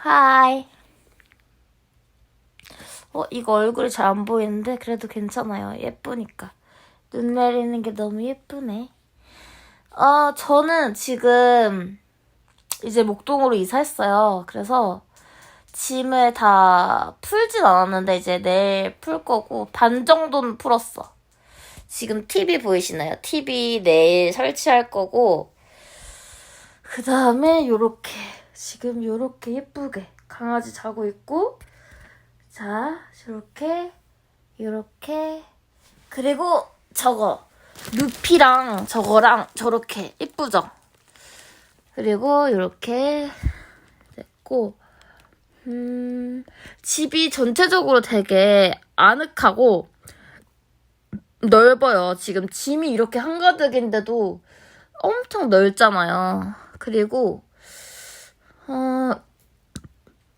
하이. 어, 이거 얼굴이 잘 안 보이는데 그래도 괜찮아요. 예쁘니까. 눈 내리는 게 너무 예쁘네. 어, 저는 지금 이제 목동으로 이사했어요. 그래서 짐을 다 풀진 않았는데 이제 내일 풀 거고 반 정도는 풀었어. 지금 TV 보이시나요? TV 내일 설치할 거고 그 다음에 요렇게 지금 요렇게 예쁘게 강아지 자고 있고 자 요렇게 요렇게 그리고 저거 루피랑 저거랑 저렇게 예쁘죠? 그리고 요렇게 됐고 음 집이 전체적으로 되게 아늑하고 넓어요. 지금 짐이 이렇게 한가득인데도 엄청 넓잖아요. 그리고 어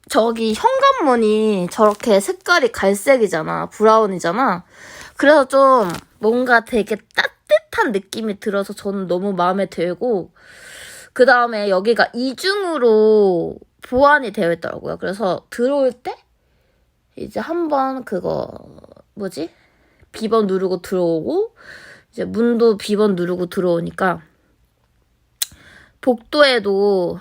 저기 현관문이 저렇게 색깔이 갈색이잖아. 브라운이잖아. 그래서 좀 뭔가 되게 따뜻한 느낌이 들어서 저는 너무 마음에 들고 그 다음에 여기가 이중으로 보완이 되어 있더라고요. 그래서 들어올 때 이제 한번 그거 뭐지? 비번 누르고 들어오고 이제 문도 비번 누르고 들어오니까 복도에도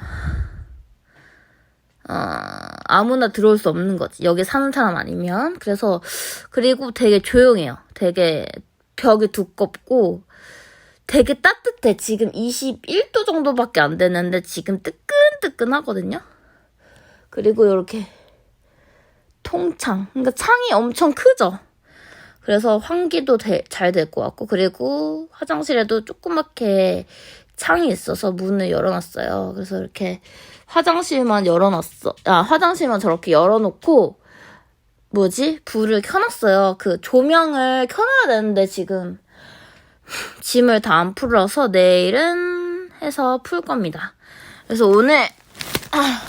어, 아무나 들어올 수 없는 거지. 여기 사는 사람 아니면. 그래서, 그리고 되게 조용해요. 되게 벽이 두껍고, 되게 따뜻해. 지금 21도 정도밖에 안 되는데, 지금 뜨끈뜨끈 하거든요? 그리고 이렇게 통창. 그러니까 창이 엄청 크죠? 그래서 환기도 잘 될 것 같고, 그리고 화장실에도 조그맣게 창이 있어서 문을 열어놨어요. 그래서 이렇게 화장실만 열어놨어. 아, 화장실만 저렇게 열어놓고, 뭐지? 불을 켜놨어요. 그 조명을 켜놔야 되는데 지금 짐을 다 안 풀어서 내일은 해서 풀 겁니다. 그래서 오늘, 아,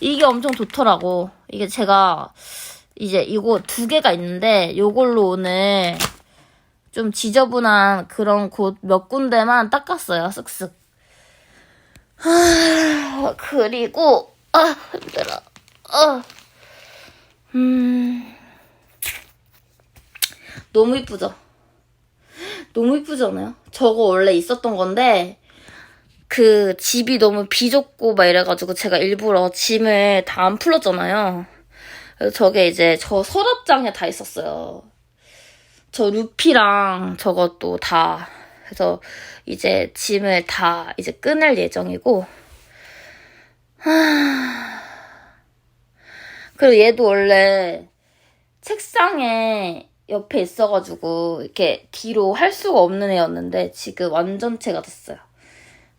이게 엄청 좋더라고. 이게 제가 이제 이거 두 개가 있는데, 요걸로 오늘 좀 지저분한 그런 곳 몇 군데만 닦았어요. 쓱쓱. 아, 그리고 아 힘들어. 아, 음, 너무 이쁘죠? 너무 이쁘지 않아요? 저거 원래 있었던 건데 그 집이 너무 비좁고 막 이래가지고 제가 일부러 짐을 다 안 풀었잖아요. 저게 이제 저 서랍장에 다 있었어요. 저 루피랑 저것도 다 그래서 이제 짐을 다 이제 끊을 예정이고 하... 그리고 얘도 원래 책상에 옆에 있어가지고 이렇게 뒤로 할 수가 없는 애였는데 지금 완전체가 됐어요.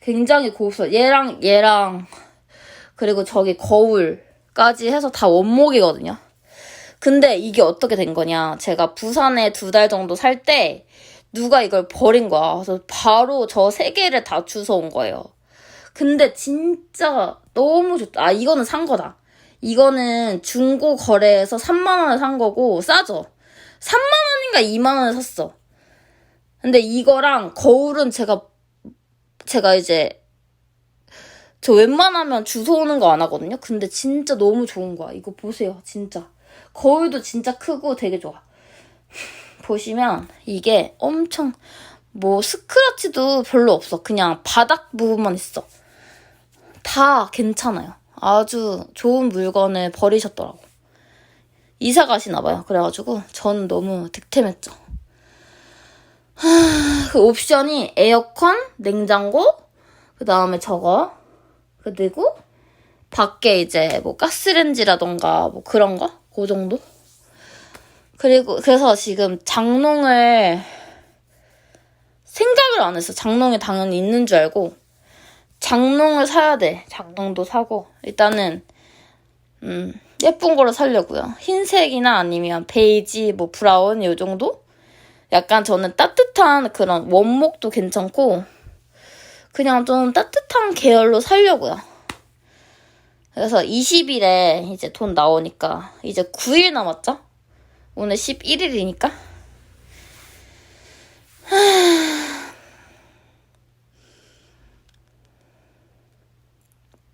굉장히 고급스러워. 얘랑 얘랑 그리고 저기 거울까지 해서 다 원목이거든요. 근데 이게 어떻게 된 거냐. 제가 부산에 두 달 정도 살 때 누가 이걸 버린 거야. 그래서 바로 저 세 개를 다 주워온 거예요. 근데 진짜 너무 좋다. 아, 이거는 산 거다. 이거는 중고 거래에서 3만원에 산 거고, 싸죠? 3만원인가 2만원에 샀어. 근데 이거랑 거울은 제가, 제가 이제, 저 웬만하면 주워오는 거 안 하거든요? 근데 진짜 너무 좋은 거야. 이거 보세요. 진짜. 거울도 진짜 크고 되게 좋아. 보시면 이게 엄청 뭐 스크래치도 별로 없어. 그냥 바닥 부분만 있어. 다 괜찮아요. 아주 좋은 물건을 버리셨더라고. 이사 가시나 봐요. 그래가지고 저는 너무 득템했죠. 하, 그 옵션이 에어컨, 냉장고, 그 다음에 저거, 그리고 밖에 이제 뭐 가스렌지라던가 뭐 그런 거? 그 정도? 그리고 그래서 지금 장롱을 생각을 안 했어. 장롱이 당연히 있는 줄 알고 장롱을 사야 돼. 장롱도 사고 일단은 음, 예쁜 거로 사려고요. 흰색이나 아니면 베이지, 뭐 브라운 요 정도? 약간 저는 따뜻한 그런 원목도 괜찮고 그냥 좀 따뜻한 계열로 사려고요. 그래서 20일에 이제 돈 나오니까 이제 9일 남았죠? 오늘 11일이니까.